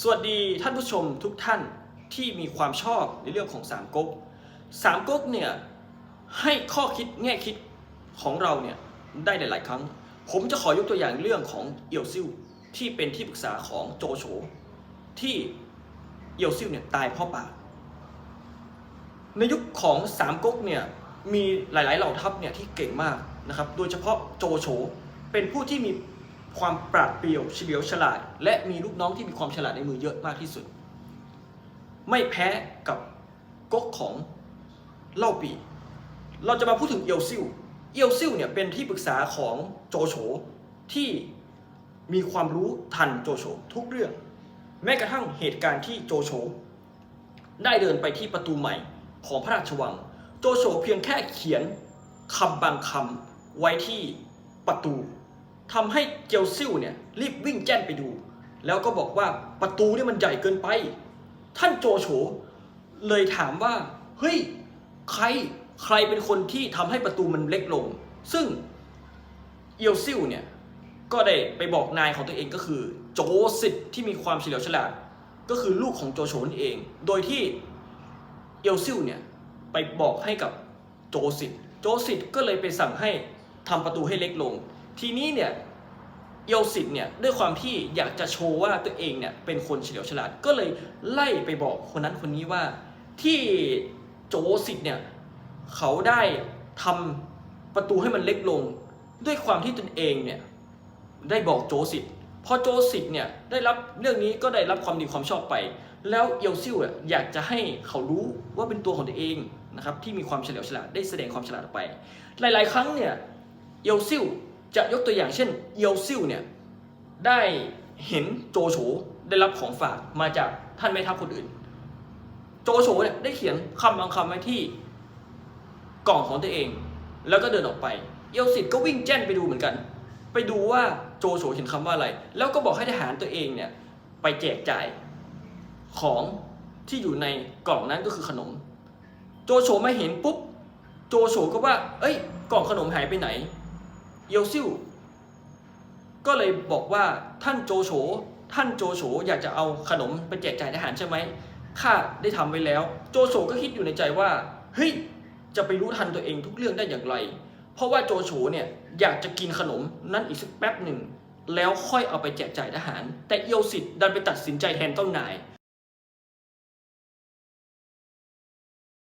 สวัสดีท่านผู้ชมทุกท่านที่มีความชอบในเรื่องของสามก๊กสามก๊กเนี่ยให้ข้อคิดแง่คิดของเราเนี่ยได้หลาย ๆ ครั้ง ผมจะขอยกตัวอย่างเรื่องของเอียวซิ่วที่เป็นที่ปรึกษาของโจโฉที่เอียวซิ่วเนี่ยตายเพราะปาในยุคของสามก๊กเนี่ยมีหลาย ๆ เหล่าทัพเนี่ยที่เก่งมากนะครับ โดยเฉพาะโจโฉเป็นผู้ที่มี ความปราดเปรียวเฉลียวฉลาด และมีลูกน้องที่มีความฉลาดในมือเยอะมากที่สุด ไม่แพ้กับก๊กของเล่าปี เราจะมาพูดถึงเอียวซิ่วเอียวซิ่วเนี่ยเป็นที่ปรึกษาของโจโฉที่มีความรู้ทันโจโฉทุกเรื่อง แม้กระทั่งเหตุการณ์ที่โจโฉได้เดินไปที่ประตูใหม่ของพระราชวัง โจโฉเพียงแค่เขียนคำบางคำไว้ที่ประตู ทำให้เจียวซิ่วเนี่ยรีบวิ่งแจ้นไปดู แล้วก็บอกว่าประตูนี่มันใหญ่เกินไป ท่านโจโฉเลยถามว่าเฮ้ยใครใครเป็นคนที่ทำให้ประตูมันเล็กลง ซึ่งเอียวซิ่วเนี่ยก็ได้ไปบอกนายของตัวเองก็คือ โจสิทธิ์ที่มีความเฉลียวฉลาด ก็คือลูกของโจโฉนั่นเอง โดยที่เอลซิลเนี่ยไปบอกให้กับโจสิตโจสิตก็เลยไปสั่งให้ทำประตูให้เล็กลง ทีนี้เนี่ยเอลสิตเนี่ยด้วยความที่อยากจะโชว์ว่าตัวเองเนี่ยเป็นคนเฉลียวฉลาดก็เลยไล่ไปบอกคนนั้นคนนี้ว่าที่โจสิตเนี่ยเขาได้ทำประตูให้มันเล็กลง ด้วยความที่ตนเองเนี่ยได้บอกโจสิตพอโจสิตเนี่ยได้รับเรื่องนี้ก็ได้รับความดีความชอบไป แล้วเอลซิลอะอยากจะให้เขารู้ว่าเป็นตัวของตัวเองนะครับที่มีความเฉลียวฉลาดได้แสดงความฉลาดออกไป หลาย ๆ ครั้งเนี่ยเอลซิล จะยกตัวอย่างเช่นเอลซิลเนี่ยได้เห็นโจโฉได้รับของฝากมาจากท่านแม่ทัพคนอื่น โจโฉเนี่ยได้เขียนคำบางคำไว้ที่กล่องของตัวเอง แล้วก็เดินออกไป เอลซิตก็วิ่งแจ้นไปดูเหมือนกัน ไปดูว่าโจโฉเขียนคำว่าอะไร แล้วก็บอกให้ทหารตัวเองเนี่ยไปแจกจ่ายของที่อยู่ในกล่องนั้นก็คือขนม โจโฉมาเห็นปุ๊บ โจโฉก็ว่า เอ้ย กล่องขนมหายไปไหน เยลซิวก็เลยบอกว่าท่านโจโฉท่านโจโฉอยากจะเอาขนมไปแจกจ่ายทหารใช่ไหมข้าได้ทำไว้แล้ว โจโฉก็คิดอยู่ในใจว่าเฮ้ยจะไปรู้ทันตัวเองทุกเรื่องได้อย่างไร เพราะว่าโจโฉเนี่ยอยากจะกินขนมนั้นอีกสักแป๊บหนึ่งแล้วค่อยเอาไปแจกจ่ายทหาร แต่เอียวสิทธ์ดันไปตัดสินใจแทนเจ้านาย